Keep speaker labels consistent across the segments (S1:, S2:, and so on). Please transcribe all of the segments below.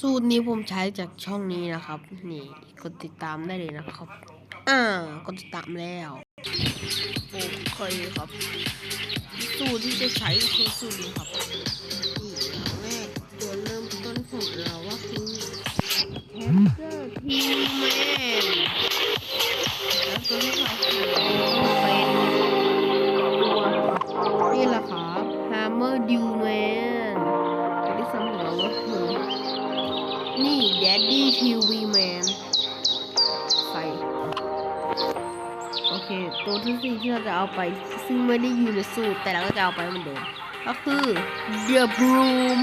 S1: สูตรนี้ผมใช้จากช่องนี้นะครับ นี่กดติดตามได้เลยนะครับอ่ากดติดตามแล้วโอเคครับ สูตรที่จะใช้ก็คือสูตรนี้ครับนี่อย่างแรกตัวเริ่มต้นของเราก็คือแฮมเกอร์ทีแมนแล้วตัวที่สองคือเป็นตัวนี่แหละครับ Hammer Dew Man ตัวที่สามของเราก็คือ นี่ Daddy TV Man ใส่โอเค ตัวที่สี่ที่เราจะเอาไป ซึ่งไม่ได้อยู่ในสูตรแต่เราก็จะเอาไปเหมือนเดิมก็คือ The Broom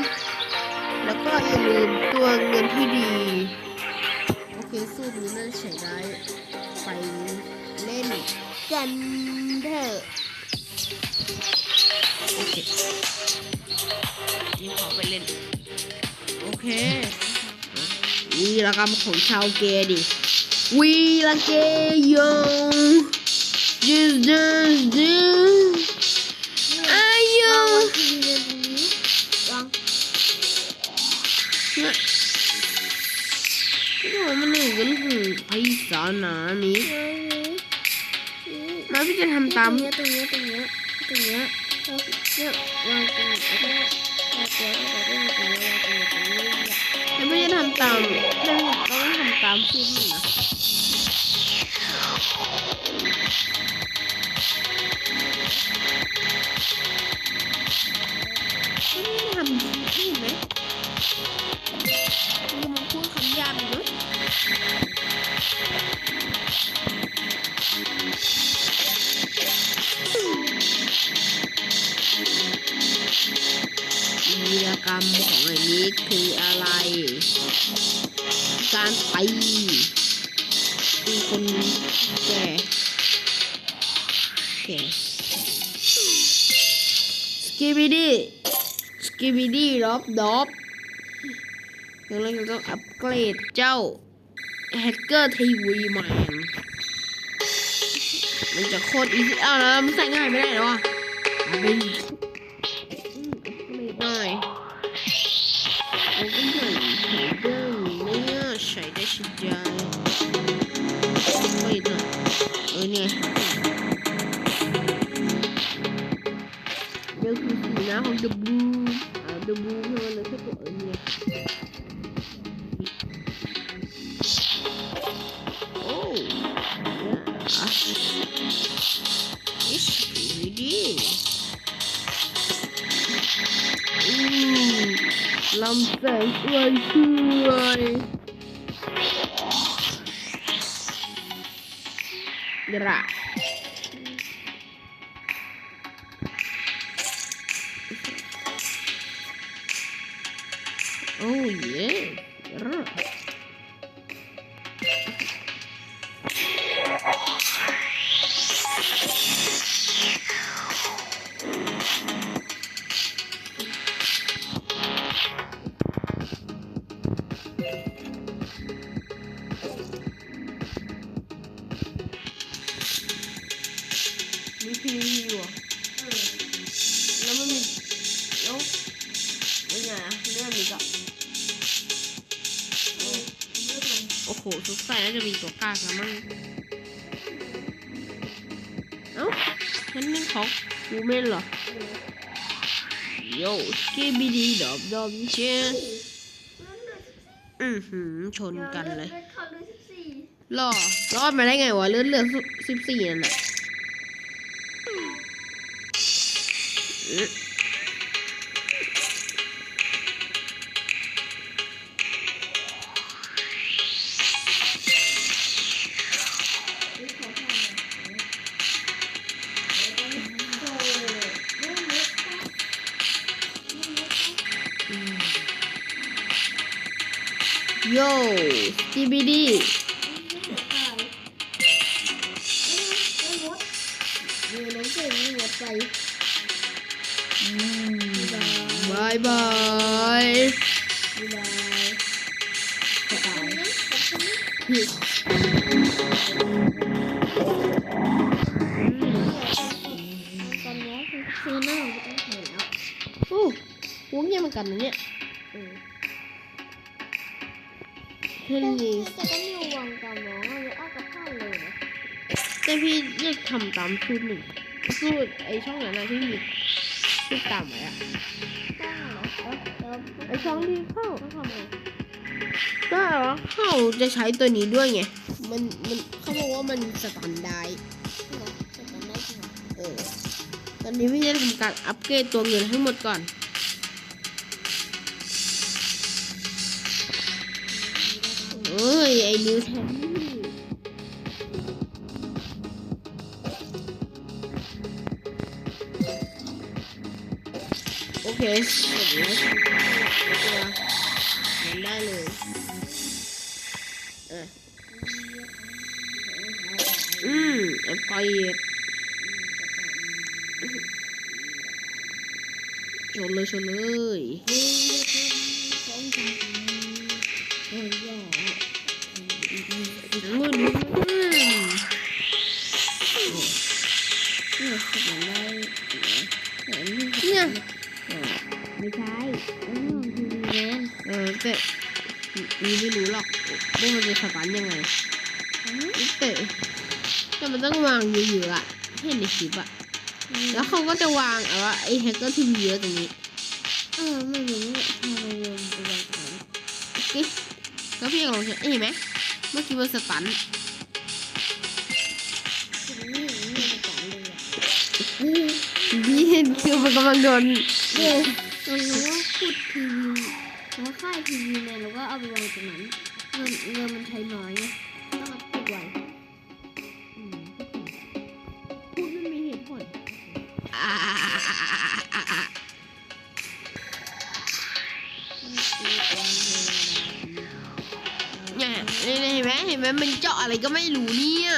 S1: แล้วก็อย่าลืมตัวเงินที่ดี โอเค สูตรนี้น่าจะใช้ได้ไปเล่นกันเถอะโอเคนี่ขอไปเล่น โอเค วีรกรรมของชาวเกย์ดิวีรเกย์โยจิสเดสเดอายุ
S2: วางไว้ทีเดียวตรงนี้วาง
S1: โอ้มันหนึ่งกันหูไอ้สานานี้
S2: ไว้นี้นี่
S1: มาพี่จะทำตาม
S2: ตรงเนี้ยตรงเนี้ยตรงเนี้ยตรงเนี้ยแล้วเนี่ยวางตรงนี้ แล้วก็วางตัวแล้วก็วางตรงนี้วางตรงนี้ตรงนี้เนี่ย
S1: แล้วพี่จะทำตามต้องต้องทำตามสูตรนี่นะไม่ได้ทำนี่ไหมคือมันพูดคำหยาบอยู่นะ วีรกรรมของไอันนี้คืออะไร การตีตีคนแก่แก่สกิบิดี้สกิบิดี้รอบดอบแล้วเราจะต้องอัปเกรดเจ้าแฮกเกอร์ทีวีแมนมันจะโคตรอีซี่อ้าวแล้วมันใส่ง่ายไม่ได้หรอ Vinh Mày ơi Ở cái này Hãy đơn Nếu xảy ra sự dài Mày là Ở nè Nếu cứ xin áo đập bùi ลำแสงสว มีพีวีอยู่อะแล้วมันมีแล้วยังไงอะเรื่องนี้ก็โอ้โหทุกใส่น่าจะมีตัวกล้าซะมั้งเอ้าฉันเป็นของกูเมนเหรอโย่สกีบีดีดอบดอบเชนอือหือชนกันเลย
S2: เข้าด้วยสิบสี่
S1: รอรอดมาได้ไงวะเลือดเหลือสิบสี่นั่นน่ะอื้อ โย่
S2: ไม่ต้องเห็นแล้ว
S1: โอ้วงเงียบเหมือนกันนะเนี่ย
S2: เออ
S1: นลิส
S2: แต่ก็มีวางตามน้องเลยเอากับข้าวเลยนะ
S1: แต่พี่เลือกทำตามสูตรหนึ่งสูตรไอช่องนั้นนะที่มีที่ตามไว้อะ
S2: ต้องเหรอแล้ว
S1: ไอช่องที่เข้า
S2: ต้องทำไง
S1: ก็เข้าจะใช้ตัวนี้ด้วยไง มันมันเขาบอกว่ามันสแตันได้
S2: เหรอจะทำได้จริงเหรอ
S1: เออตอนนี้พี่จะทำการอัปเกรดตัวเงินให้หมดก่อน เอ้ย ไอ้นิวแทนโอเคเสร็จแล้วทำการตัวมันได้เลยอะอืมไอ้ไฟชนเลยชนเลย
S2: ต้อ
S1: มืดอืม
S2: เนี่ยทำได้แต่นี่
S1: เนี่ย
S2: ไม่ใช่อันนี้มันคือแมน
S1: เออแต่มีไม่รู้หรอกว่ามันจะสตันยังไงแต่แต่มันต้องวางเยอะๆอะเห็นในคลิปอะแล้วเขาก็จะวางเอาว่าไอ้แฮกเกอร์ทีวีเยอะตรงนี้
S2: เออไม่รู้ทำไมโยนไปวางตรงนั้น
S1: นี่แล้วพี่ลองใช้เห็นไหม เมื่อกี้มันสตัน
S2: คือไม่เห็นมีประกาศเลยอะ
S1: พี่เห็นคือมันกำลังโดน
S2: เดี๋ยวเรารู้ว่าขุดทีวีแล้วค่ายทีวีเนี่ยเราก็เอาไปวางตรงนั้นเงินเงินมันใช้น้อยไง
S1: เห็นไหมเห็นไหมมันเจาะอะไรก็ไม่รู้เนี่ย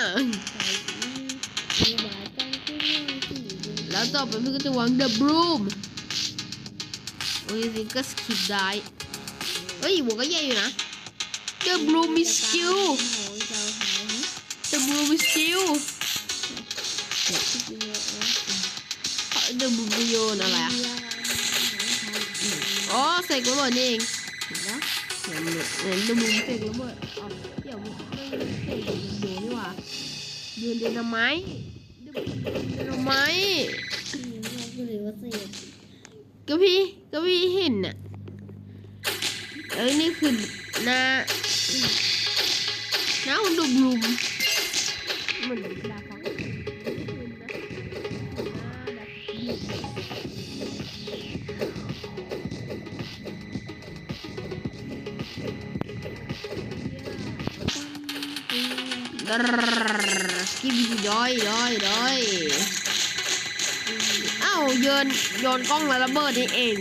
S1: แล้วต่อไปพี่ก็จะวาง The Broom โอ้ยสิก็สคิปได้ เฮ้ยหัวก็ใหญ่อยู่นะ The Broom is still The Broom is still The Broom โยนอะไรอะ อ๋อเสกระเบิดนี่เองเห มือนเหมือน The Broom เสกระเบิดอ๋อเดี๋ยวมันไม่เสกโยนนี่หว่าโยนเดนาไมต์ The Broom เดนาไมต์ก็พี่ก็พี่เห็นน่ะเอ้ยนี่คือหน้าหน้าคนดูบลูมเหมือนดา กินย้อยย้อยย้อยอ้าวโยนโยนกล้องแล้วระเบิดนี่เอง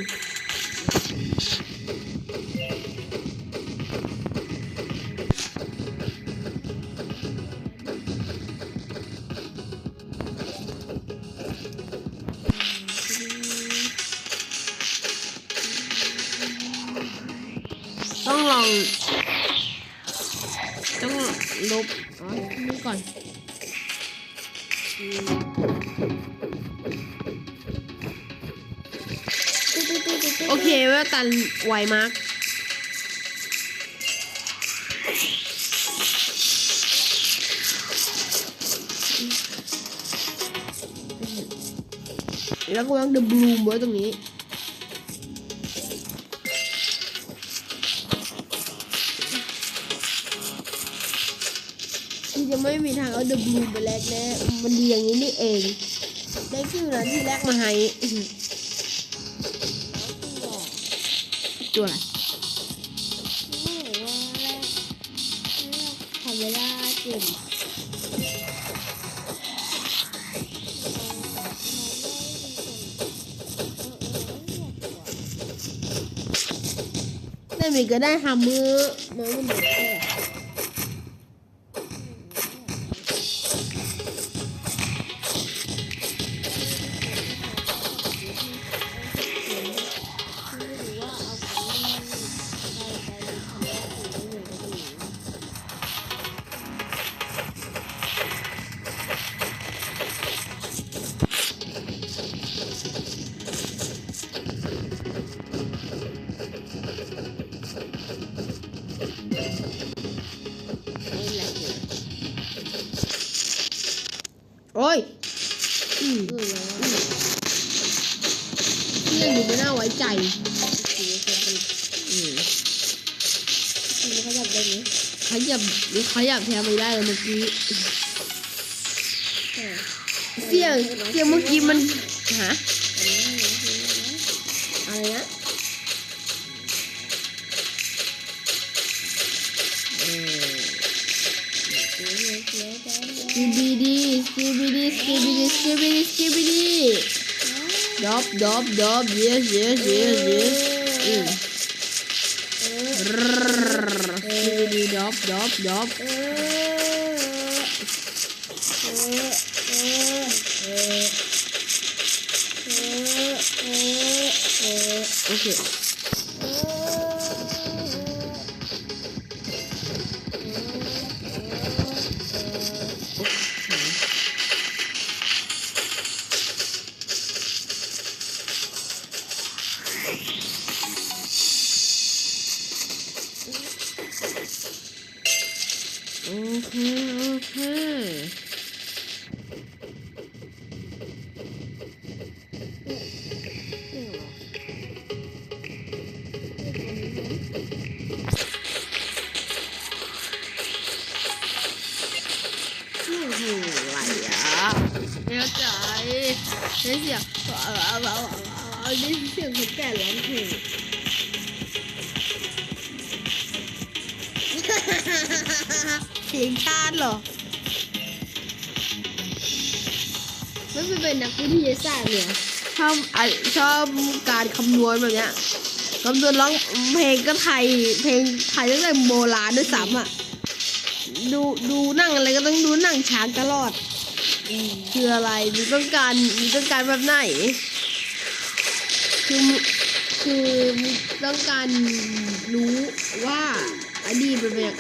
S1: ต้องลองต้องลบอ๋อนี่ ก่อน โอเคเว่าตันไวมากแล้วก็วางเดอะบลูมไว้ตรงนี้ เอาเดอะบลูมไปแลกแน่มันดีอย่างนี้นี่เองได้คิวนะที่แลกมาให้ตัวอะไร
S2: ทำเวลาเจ็บ
S1: ได้มีก็ได้หามือมือมันเด็ก ใจ
S2: สีเป็นสีขยากได้ไหม
S1: ขยับขยับแทนไม่ได้เลยเมื่อกี้เสียงเสียงเมื่อกี้มันฮะ
S2: อันนี้นะสีนะ
S1: อะไรนะเออ
S2: สีเขียวเขีดงแดง
S1: skibidi skibidi skibidi skibidi skibidi ดอบด อบดอบ yes yes yes yes อืม
S2: เออ
S1: skibidi ได้เสียงเอาเอาเอาเอาได้เสียงคนแก่ร้องเพลงเพลงชาติเหรอ
S2: ไม่เป็นเป็นนักวิทยาศาสตร์เลยเหรอ
S1: ชอบชอบการคำนวณแบบเนี้ยคำนวณร้องเพลงก็ไทย เพลงไทยตั้งแต่โบราณด้วยซ้ำอะ ดูดูนั่งอะไรก็ต้องดูนั่งช้างตลอด คืออะไรมีต้องการมีต้องการแบบไหน คือคือมีต้องการรู้ว่าอดีตเป็นแบบ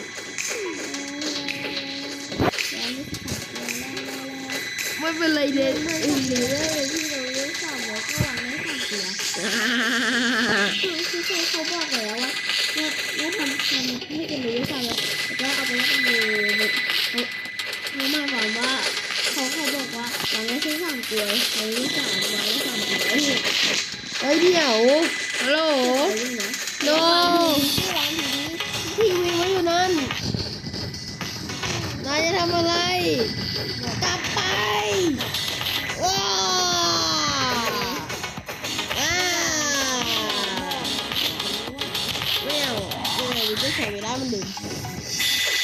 S2: แล้วไม่ขาดแล้วแล้วแล้ว
S1: ไม่เป็นไรเด็
S2: ดไม่ทำดีเลยที่เราเล่นสอบแล้วก็วางไม่ทำเสียคือคือเขาเขาบอกแล้วว่าว่าว่าทำทำให้กันรู้สอบแล้วแล้วเอาไปแล้วก็ดูแบบเขาเขาหมายความว่า เขาเขาบอกว่าวางไม่ใช่สามกลวยเราเล่นสามวาไม่สามกลวยเฮ้ย
S1: เฮ้ยเดี๋ยวฮัลโหลโน
S2: ที่ร้านทีนี้
S1: ทีวีไว้อยู่นั่นนายจะทำอะไรกลับไปว้าว้าวไม่เอาไม่เอาดิจะใช้เวลามันดึง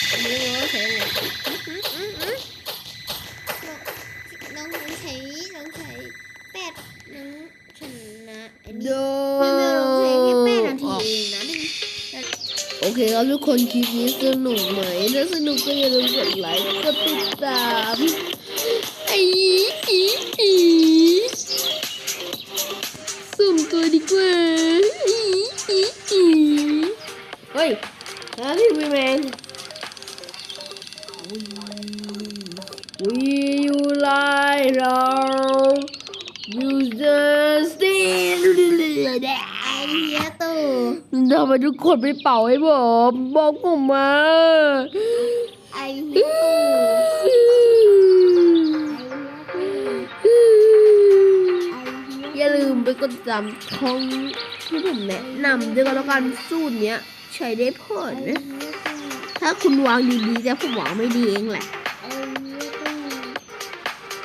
S1: ไม่รู้ว่าใช้ไง โอ
S2: เค
S1: ครับทุกคนคลิปนี้สนุกไหมถ้าสนุกก็อย่าลืมกดไลค์กดติดตามไอ้อีอีสุ่มตัวดีกว่าอีอีอีเฮ้ยแล้วทีวีแมนวียูไลเรา user still
S2: ไอ เฮียตู่
S1: ทำไมทุกคนไม่เป่าให้ผมบอกผมมา
S2: ไอเฮียตู่ไอเฮียตู่
S1: อย่าลืมไปกดติดตามช่องที่ผมแนะนำด้วยกันแล้วกันสูตรเนี้ยใช้ได้ผล
S2: ไอเฮียตู่
S1: ถ้าคุณวางดีๆแต่ผมวางไม่ดีเองแหละ